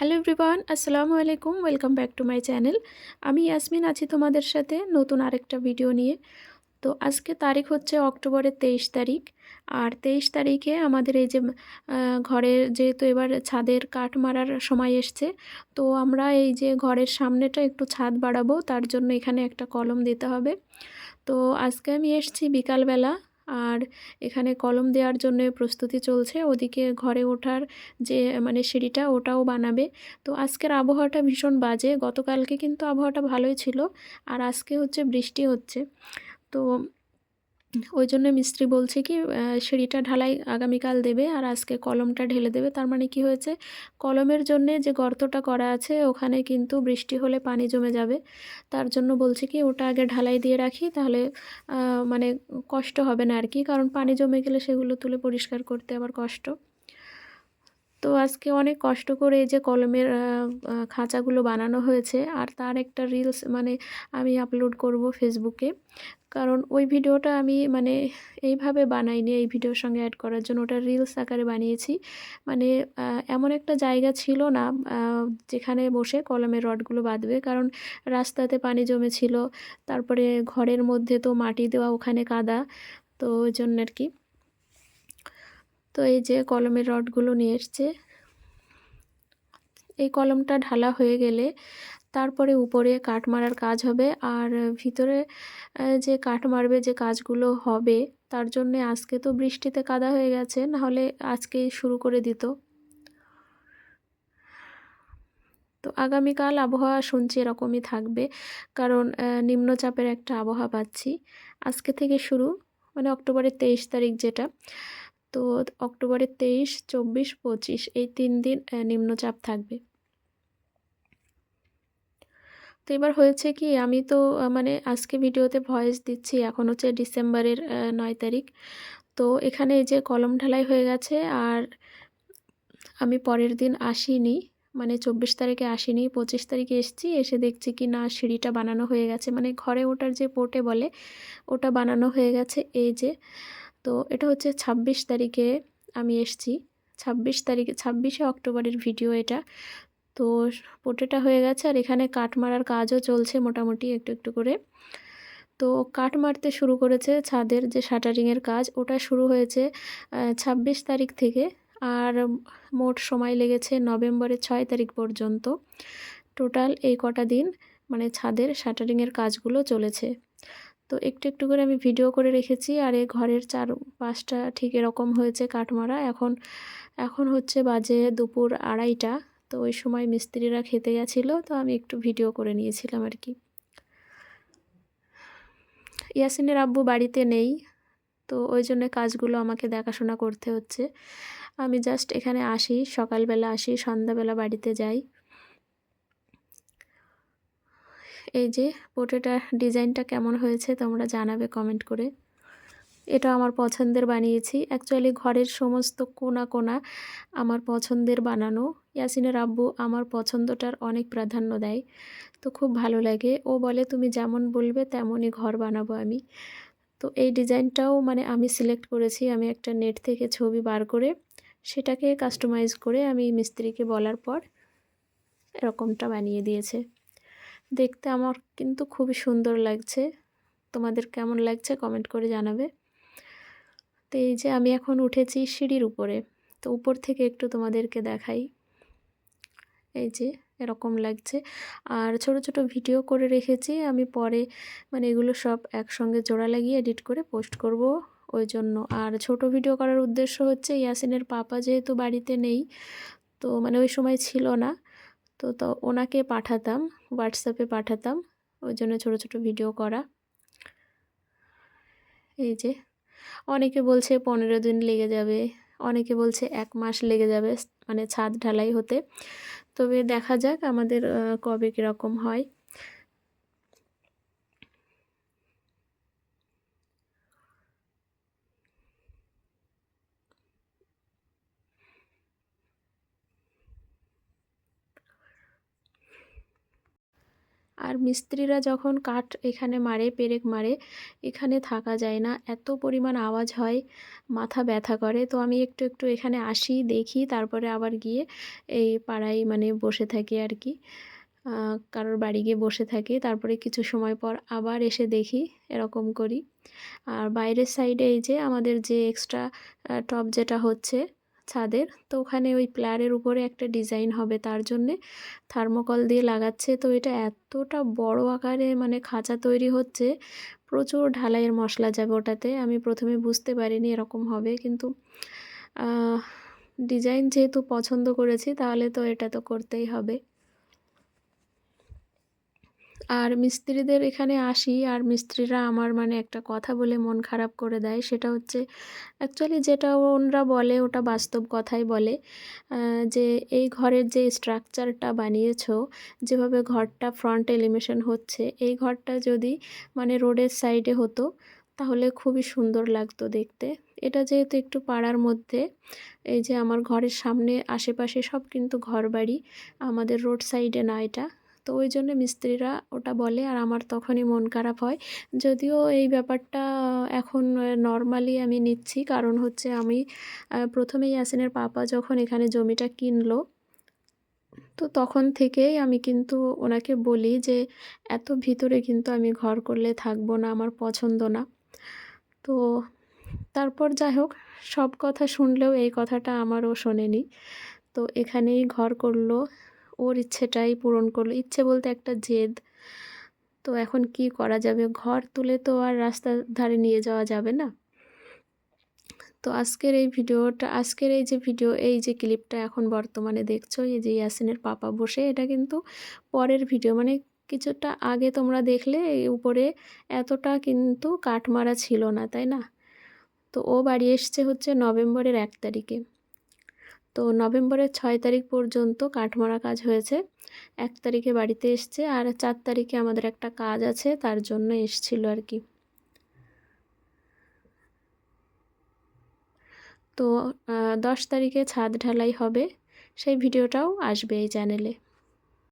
Hello everyone আসসালামু আলাইকুম welcome back to my channel আমি ইয়াসমিন আছি তোমাদের সাথে নতুন আরেকটা ভিডিও নিয়ে। তো আজকে তারিখ হচ্ছে অক্টোবরের তেইশ তারিখ। আর তেইশ তারিখে আমাদের এই যে ঘরের যেহেতু এবার ছাদের কাঠ মারার সময় এসছে, তো আমরা এই যে ঘরের সামনেটা একটু ছাদ বাড়াবো, তার জন্য এখানে একটা কলম দিতে হবে। তো আজকে আমি এসছি বিকালবেলা আর এখানে কলম দেওয়ার জন্য প্রস্তুতি চলছে। ওদিকে ঘরে ওঠার যে মানে সিঁড়িটা ওটাও বানাবে। তো আজকের আবহাওয়াটা ভীষণ বাজে। গতকালকে কিন্তু আবহাওয়াটা ভালোই ছিল। আর আজকে হচ্ছে বৃষ্টি হচ্ছে। তো ওই জন্য মিস্ত্রি বলছে কি সিঁড়িটা ঢালাই আগামীকাল দেবে আর আজকে কলমটা ঢেলে দেবে। তার মানে কি হয়েছে, কলমের জন্যে যে গর্তটা করা আছে, ওখানে কিন্তু বৃষ্টি হলে পানি জমে যাবে। তার জন্য বলছে কি, ওটা আগে ঢালাই দিয়ে রাখি, তাহলে মানে কষ্ট হবে না আর কি, কারণ পানি জমে গেলে সেগুলো তুলে পরিষ্কার করতে আবার কষ্ট। তো আজকে অনেক কষ্ট করে এই যে কলমের খাঁচাগুলো বানানো হয়েছে আর তার একটা রিলস মানে আমি আপলোড করব ফেসবুকে কারণ ওই ভিডিওটা আমি মানে এইভাবে বানাইনি, এই ভিডিওর সঙ্গে অ্যাড করার জন্য। ওটা রিলস আকারে বানিয়েছি। মানে এমন একটা জায়গা ছিল না যেখানে বসে কলমের রডগুলো বাঁধবে। কারণ রাস্তাতে পানি জমেছিল, তারপরে ঘরের মধ্যে তো মাটি দেওয়া, ওখানে কাদা। তো ওই জন্য আর কি। তো এই যে কলমের রডগুলো নিয়ে এসছে। এই কলমটা ঢালা হয়ে গেলে তারপরে উপরে কাঠ মারার কাজ হবে। আর ভিতরে যে কাঠ মারবে, যে কাজগুলো হবে, তার জন্যে আজকে তো বৃষ্টিতে কাদা হয়ে গেছে, নাহলে আজকেই শুরু করে দিত। তো আগামীকাল আবহাওয়া শুনছি এরকমই থাকবে, কারণ নিম্নচাপের একটা আবহাওয়া পাচ্ছি। আজকে থেকে শুরু মানে অক্টোবরের তেইশ তারিখ যেটা। তো অক্টোবরের তেইশ, চব্বিশ, পঁচিশ এই তিন দিন নিম্নচাপ থাকবে। তো এবার হয়েছে কি, আমি তো মানে আজকে ভিডিওতে ভয়েস দিচ্ছি, এখন হচ্ছে ডিসেম্বরের নয় তারিখ। তো এখানে এই যে কলম ঢালাই হয়ে গেছে, আর আমি পরের দিন আসিনি মানে চব্বিশ তারিখে আসিনি, পঁচিশ তারিখে এসছি, এসে দেখছি কি না সিঁড়িটা বানানো হয়ে গেছে। মানে ঘরে ওটার যে পোটে বলে ওটা বানানো হয়ে গেছে, এই যে তো এটা হচ্ছে ২৬ তারিখে আমি এসছি। ছাব্বিশ তারিখে, ছাব্বিশে অক্টোবরের ভিডিও এটা। তো পোটেটা হয়ে গেছে আর এখানে কাঠ মারার কাজও চলছে মোটামুটি একটু একটু করে। তো কাঠ মারতে শুরু করেছে ছাদের যে শাটারিংয়ের কাজ, ওটা শুরু হয়েছে ২৬ তারিখ থেকে। আর মোট সময় লেগেছে নভেম্বরের ছয় তারিখ পর্যন্ত। টোটাল এই কটা দিন মানে ছাদের শাটারিংয়ের কাজগুলো চলেছে। তো একটু একটু করে আমি ভিডিও করে রেখেছি। আর এই ঘরের চার পাঁচটা ঠিক এরকম হয়েছে কাঠমারা এখন এখন হচ্ছে বাজে দুপুর আড়াইটা। তো ওই সময় মিস্ত্রিরা খেতে গেছিল। তো আমি একটু ভিডিও করে নিয়েছিলাম আর কি। ইয়াসিনের আব্বু বাড়িতে নেই। তো ওই জন্য কাজগুলো আমাকে দেখাশোনা করতে হচ্ছে। আমি জাস্ট এখানে আসি, সকালবেলা আসি, সন্ধ্যাবেলা বাড়িতে যাই। এই যে পোটেটার ডিজাইনটা কেমন হয়েছে তোমরা জানাবে কমেন্ট করে। এটা আমার পছন্দের বানিয়েছি। অ্যাকচুয়ালি ঘরের সমস্ত কোনা কোনা আমার পছন্দের বানানো। ইয়াসিনের আব্বু আমার পছন্দটার অনেক প্রাধান্য দেয়। তো খুব ভালো লাগে। ও বলে, তুমি যেমন বলবে তেমনই ঘর বানাবো আমি। তো এই ডিজাইনটাও মানে আমি সিলেক্ট করেছি। আমি একটা নেট থেকে ছবি বার করে সেটাকে কাস্টমাইজ করে আমি মিস্ত্রিকে বলার পর এরকমটা বানিয়ে দিয়েছে। দেখতে আমার কিন্তু খুবই সুন্দর লাগছে। তোমাদের কেমন লাগছে কমেন্ট করে জানাবে। তো এই যে আমি এখন উঠেছি সিঁড়ির উপরে। তো উপর থেকে একটু তোমাদেরকে দেখাই। এই যে এরকম লাগছে। আর ছোট ছোট ভিডিও করে রেখেছি। আমি পরে মানে এগুলো সব একসঙ্গে জোড়া লাগিয়ে এডিট করে পোস্ট করব ওই জন্য। আর ছোট ভিডিও করার উদ্দেশ্য হচ্ছে ইয়াসিনের পাপা যেহেতু বাড়িতে নেই, তো মানে ওই সময় ছিল না। তো তো ওনাকে পাঠাতাম হোয়াটসঅ্যাপে পাঠাতাম, ওই জন্য ছোটো ছোটো ভিডিও করা। এই যে, অনেকে বলছে পনেরো দিন লেগে যাবে, অনেকে বলছে এক মাস লেগে যাবে মানে ছাদ ঢালাই হতে। তবে দেখা যাক আমাদের কবে কীরকম হয়। আর মিস্ত্রিরা যখন কাঠ এখানে মারে, পেরেক মারে, এখানে থাকা যায় না। এত পরিমাণ আওয়াজ হয়, মাথা ব্যথা করে। তো আমি একটু একটু এখানে আসি, দেখি, তারপরে আবার গিয়ে এই পাড়ায় মানে বসে থাকি আর কি। কারোর বাড়ি গিয়ে বসে থাকি, তারপরে কিছু সময় পর আবার এসে দেখি, এরকম করি। আর বাইরের সাইডে এই যে আমাদের যে এক্সট্রা টপ যেটা হচ্ছে ছাদের তো ওখানে ওই প্লারের উপরে একটা ডিজাইন হবে, তার জন্যে থার্মোকল দিয়ে লাগাচ্ছে। তো এটা এতটা বড় আকারে মানে খাঁচা তৈরি হচ্ছে, প্রচুর ঢালাইয়ের মশলা যাবে ওটাতে। আমি প্রথমে বুঝতে পারিনি এরকম হবে, কিন্তু ডিজাইন যেহেতু পছন্দ করেছি, তাহলে তো এটা তো করতেই হবে। আর মিস্ত্রিদের এখানে আসি আর মিস্ত্রিরা আমার মানে একটা কথা বলে মন খারাপ করে দেয়। সেটা হচ্ছে অ্যাকচুয়ালি যেটা ওনরা বলে ওটা বাস্তব কথাই বলে যে এই ঘরের যে স্ট্রাকচারটা বানিয়েছো, যেভাবে ঘরটা ফ্রন্ট এলিমিশন হচ্ছে, এই ঘরটা যদি মানে রোডের সাইডে হতো, তাহলে খুবই সুন্দর লাগতো দেখতে। এটা যেহেতু একটু পাড়ার মধ্যে, এই যে আমার ঘরের সামনে, আশেপাশে সব কিন্তু ঘর বাড়ি আমাদের রোড সাইডে না এটা। তো ওই জন্য মিস্ত্রিরা ওটা বলে আর আমার তখনই মন খারাপ হয়। যদিও এই ব্যাপারটা এখন নর্মালি আমি নিচ্ছি কারণ হচ্ছে আমি প্রথমেই ইয়াসিনের পাপা যখন এখানে জমিটা কিনলো, তো তখন থেকেই আমি কিন্তু ওনাকে বলি যে এত ভিতরে কিন্তু আমি ঘর করলে থাকব না, আমার পছন্দ না। তো তারপর যাই হোক, সব কথা শুনলেও এই কথাটা আমারও শোনেনি। তো এখানেই ঘর করল। ওর ইচ্ছেটাই পূরণ করল। ইচ্ছে বলতে একটা জেদ। তো এখন কি করা যাবে? ঘর তুলে তো আর রাস্তার ধারে নিয়ে যাওয়া যাবে না। তো আজকের এই ভিডিওটা, আজকের এই যে ভিডিও, এই যে ক্লিপটা এখন বর্তমানে দেখছ, এই যে ইয়াসিনের পাপা বসে, এটা কিন্তু পরের ভিডিও। মানে কিছুটা আগে তোমরা দেখলে উপরে এতটা কিন্তু কাঠমারা ছিল না, তাই না? তো ও বাড়ি এসছে হচ্ছে নভেম্বরের এক তারিখে। তো নভেম্বরের ছয় তারিখ পর্যন্ত কাঠমারা কাজ হয়েছে। এক তারিখে বাড়িতে এসছে আর চার তারিখে আমাদের একটা কাজ আছে, তার জন্য এসছিল আর কি। তো দশ তারিখে ছাদ ঢালাই হবে। সেই ভিডিওটাও আসবে এই চ্যানেলে।